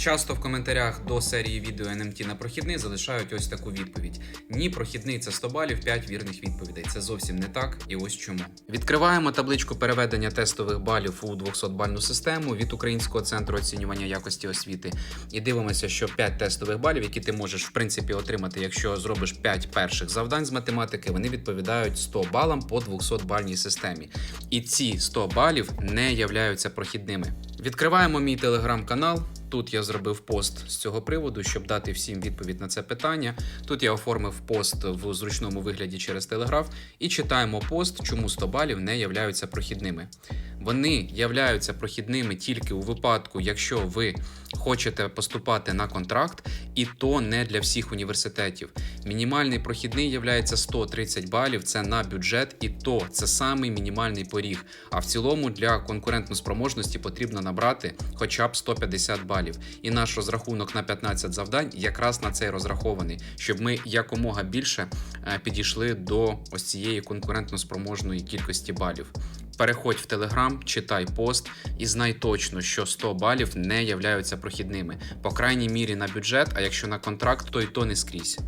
Часто в коментарях до серії відео NMT на прохідний залишають ось таку відповідь: Ні, прохідний це 100 балів, 5 вірних відповідей. Це зовсім не так, і ось чому. Відкриваємо табличку переведення тестових балів у 200-бальну систему від Українського центру оцінювання якості освіти. І дивимося, що 5 тестових балів, які ти можеш в принципі отримати, якщо зробиш 5 перших завдань з математики, вони відповідають 100 балам по 200-бальній системі. І ці 100 балів не являються прохідними. Відкриваємо мій телеграм-канал. Тут я зробив пост з цього приводу, щоб дати всім відповідь на це питання. Тут я оформив пост в зручному вигляді через телеграф і читаємо пост, чому 100 балів не являються прохідними. Вони являються прохідними тільки у випадку, якщо ви хочете поступати на контракт, і то не для всіх університетів. Мінімальний прохідний являється 130 балів. Це на бюджет, і то це самий мінімальний поріг. А в цілому для конкурентноспроможності потрібно набрати хоча б 150 балів. І наш розрахунок на 15 завдань якраз на цей розрахований, щоб ми якомога більше е, підійшли до ось цієї конкурентноспроможної кількості балів. Переходь в Телеграм, читай пост і знай точно, що 100 балів не являються прохідними. По крайній мірі на бюджет, а якщо на контракт, то й то не скрізь.